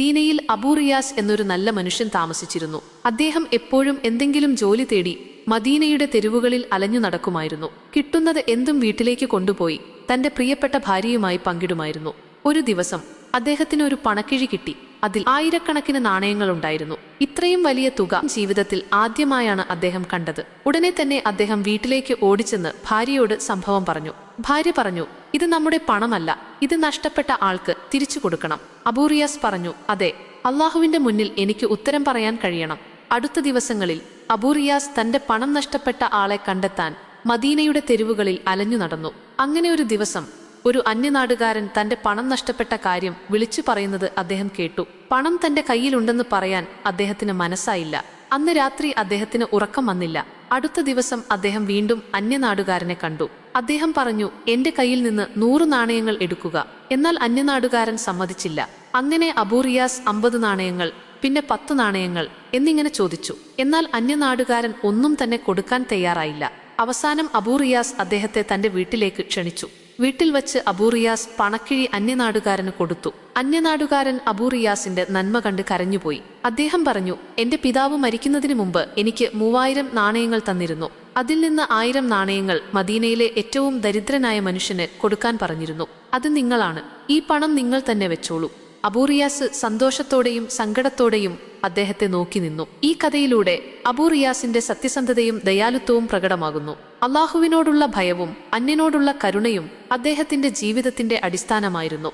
ദീനയിൽ അബൂറിയാസ് എന്നൊരു നല്ല മനുഷ്യൻ താമസിച്ചിരുന്നു. അദ്ദേഹം എപ്പോഴും എന്തെങ്കിലും ജോലി തേടി മദീനയുടെ തെരുവുകളിൽ അലഞ്ഞു നടക്കുമായിരുന്നു. കിട്ടുന്നത് എന്തും വീട്ടിലേക്ക് കൊണ്ടുപോയി തന്റെ പ്രിയപ്പെട്ട ഭാര്യയുമായി പങ്കിടുമായിരുന്നു. ഒരു ദിവസം അദ്ദേഹത്തിന് ഒരു പണക്കിഴി കിട്ടി. അതിൽ ആയിരക്കണക്കിന് നാണയങ്ങൾ ഉണ്ടായിരുന്നു ഇത്രയും വലിയ തുക ജീവിതത്തിൽ ആദ്യമായാണ് അദ്ദേഹം കണ്ടത്. ഉടനെ തന്നെ അദ്ദേഹം വീട്ടിലേക്ക് ഓടിച്ചെന്ന് ഭാര്യയോട് സംഭവം പറഞ്ഞു. ഭാര്യ പറഞ്ഞു ഇത് നമ്മുടെ പണമല്ല. ഇത് നഷ്ടപ്പെട്ട ആൾക്ക് തിരിച്ചു കൊടുക്കണം. അബൂറിയാസ് പറഞ്ഞു അതെ അള്ളാഹുവിന്റെ മുന്നിൽ എനിക്ക് ഉത്തരം പറയാൻ കഴിയണം. അടുത്ത ദിവസങ്ങളിൽ അബൂറിയാസ് തന്റെ പണം നഷ്ടപ്പെട്ട ആളെ കണ്ടെത്താൻ മദീനയുടെ തെരുവുകളിൽ അലഞ്ഞു നടന്നു. അങ്ങനെ ഒരു ദിവസം ഒരു അന്യനാടുകാരൻ തന്റെ പണം നഷ്ടപ്പെട്ട കാര്യം വിളിച്ചു പറയുന്നത് അദ്ദേഹം കേട്ടു. പണം തന്റെ കയ്യിലുണ്ടെന്ന് പറയാൻ അദ്ദേഹത്തിന് മനസ്സായില്ല. അന്ന് രാത്രി അദ്ദേഹത്തിന് ഉറക്കം വന്നില്ല. അടുത്ത ദിവസം അദ്ദേഹം വീണ്ടും അന്യനാടുകാരനെ കണ്ടു. അദ്ദേഹം പറഞ്ഞു എന്റെ കയ്യിൽ നിന്ന് നൂറ് നാണയങ്ങൾ എടുക്കുക. എന്നാൽ അന്യനാടുകാരൻ സമ്മതിച്ചില്ല. അങ്ങനെ അബൂറിയാസ് അമ്പത് നാണയങ്ങൾ പിന്നെ പത്ത് നാണയങ്ങൾ എന്നിങ്ങനെ ചോദിച്ചു. എന്നാൽ അന്യനാടുകാരൻ ഒന്നും തന്നെ കൊടുക്കാൻ തയ്യാറായില്ല. അവസാനം അബൂറിയാസ് അദ്ദേഹത്തെ തന്റെ വീട്ടിലേക്ക് ക്ഷണിച്ചു. വീട്ടിൽ വച്ച് അബൂറിയാസ് പണക്കിഴി അന്യനാടുകാരന് കൊടുത്തു. അന്യനാടുകാരൻ അബൂറിയാസിന്റെ നന്മ കണ്ട് കരഞ്ഞുപോയി. അദ്ദേഹം പറഞ്ഞു എന്റെ പിതാവ് മരിക്കുന്നതിന് മുമ്പ് എനിക്ക് മൂവായിരം നാണയങ്ങൾ തന്നിരുന്നു. അതിൽ നിന്ന് ആയിരം നാണയങ്ങൾ മദീനയിലെ ഏറ്റവും ദരിദ്രനായ മനുഷ്യന് കൊടുക്കാൻ പറഞ്ഞിരുന്നു. അത് നിങ്ങളാണ്. ഈ പണം നിങ്ങൾ തന്നെ വെച്ചോളൂ. അബൂറിയാസ് സന്തോഷത്തോടെയും സങ്കടത്തോടെയും അദ്ദേഹത്തെ നോക്കി നിന്നു. ഈ കഥയിലൂടെ അബൂറിയാസിന്റെ സത്യസന്ധതയും ദയാലുത്വവും പ്രകടമാകുന്നു. അള്ളാഹുവിനോടുള്ള ഭയവും അന്യനോടുള്ള കരുണയും അദ്ദേഹത്തിന്റെ ജീവിതത്തിന്റെ അടിസ്ഥാനമായിരുന്നു.